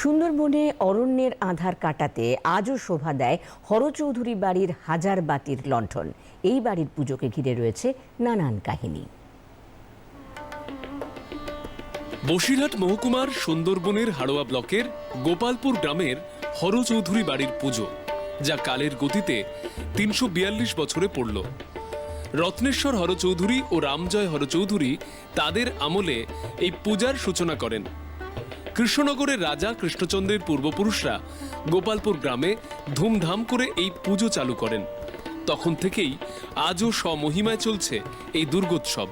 সুন্দরবনে অরণ্যের আধার কাটাতে আজও শোভা দেয় হরচৌধুরী বাড়ির হাজার বাতির লণ্ঠন। এই বাড়ির পুজোকে ঘিরে রয়েছে নানান কাহিনী। বসিরহাট মহকুমার সুন্দরবনের হাড়োয়া ব্লকের গোপালপুর গ্রামের হরচৌধুরী বাড়ির পুজো, যা কালের গতিতে তিনশো বিয়াল্লিশ বছরে পড়ল। রত্নেশ্বর হরচৌধুরী ও রামজয় হরচৌধুরী তাদের আমলে এই পূজার সূচনা করেন। কৃষ্ণনগরের রাজা কৃষ্ণচন্দ্রের পূর্বপুরুষরা গোপালপুর গ্রামে ধুমধাম করে এই পুজো চালু করেন। তখন থেকেই আজও স্বমহিমায় চলছে এই দুর্গোৎসব।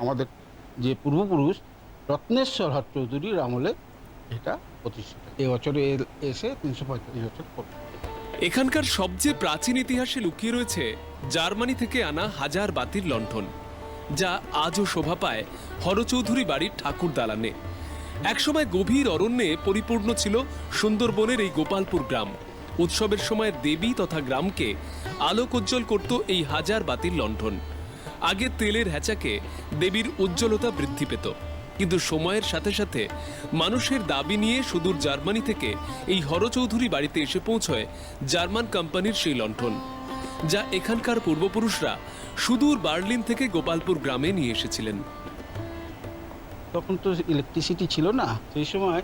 আমাদের যে পূর্বপুরুষ রত্নেশ্বর হর চৌধুরীর আমলে এটা প্রতিষ্ঠিত। এবছরে এর এসে তিনশো পঁয়তাল্লিশ বছর এখানকার সবচেয়ে প্রাচীন ইতিহাসে লুকিয়ে রয়েছে জার্মানি থেকে আনা হাজার বাতির লণ্ঠন যা আজও শোভা পায় হরচৌধুরী বাড়ির ঠাকুর দালানে একসময় গভীর অরণ্যে পরিপূর্ণ ছিল সুন্দরবনের এই গোপালপুর গ্রাম। উৎসবের সময় দেবী তথা গ্রামকে আলোকোজ্জ্বল করত এই হাজার বাতির লণ্ঠন। আগে তেলের হ্যাচাকে দেবীর উজ্জ্বলতা বৃদ্ধি পেত। কিন্তু সময়ের সাথে সাথে মানুষের দাবি নিয়ে সুদূর জার্মানি থেকে এই হরচৌধুরী বাড়িতে এসে পৌঁছয় জার্মান কোম্পানির সেই লণ্ঠন, যা এখানকার পূর্বপুরুষরা সুদূর বার্লিন থেকে গোপালপুর গ্রামে নিয়ে এসেছিলেন। তখন তো ইলেকট্রিসিটি ছিল না। সেই সময়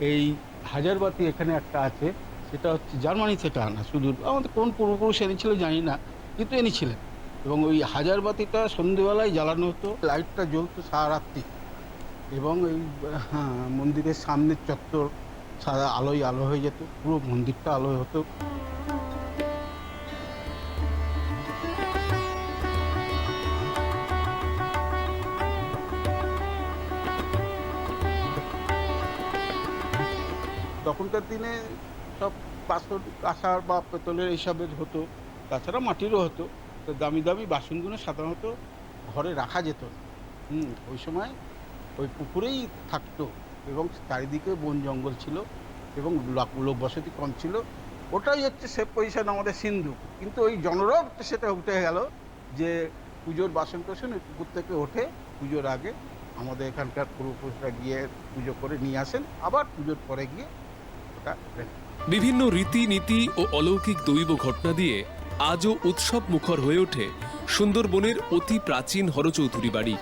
এই হাজারবাতি এখানে একটা আছে সেটা হচ্ছে জার্মানি থেকে আনা। শুধু আমাদের কোন পূর্বপুরুষ এনেছিল জানি না কিন্তু এনেছিলেন। এবং ওই হাজারবাতিটা সন্ধেবেলায় জ্বালানো হতো লাইটটা জ্বলতো সারা রাত্রি এবং এই হ্যাঁ, মন্দিরের সামনের চত্বর সারা আলোয় আলো হয়ে যেত পুরো মন্দিরটা আলো হতো। তখনকার দিনে সব পাথর, কাঁসার বা পেতলের এইসবের হতো। তাছাড়া মাটিরও হতো। তো দামি দামি বাসনগুলো সাধারণত ঘরে রাখা যেত না। হুম, ওই সময় ওই পুকুরেই থাকতো এবং চারিদিকে বন জঙ্গল ছিল এবং লোক- বসতি কম ছিল। ওটাই হচ্ছে সেফ পজিশন আমাদের সিন্ধু। কিন্তু ওই জনরব সেটা উঠে গেল যে পুজোর বাসন কোসন ওই পুকুর থেকে ওঠে। পুজোর আগে আমাদের এখানকার পূর্বপুরুষরা গিয়ে পুজো করে নিয়ে আসেন। আবার পুজোর পরে গিয়ে বিভিন্ন রীতিনীতি ও অলৌকিক দৈব ঘটনা দিয়ে আজও উৎসব মুখর হয়ে ওঠে সুন্দরবনের অতি প্রাচীন হরচৌধুরী বাড়ি।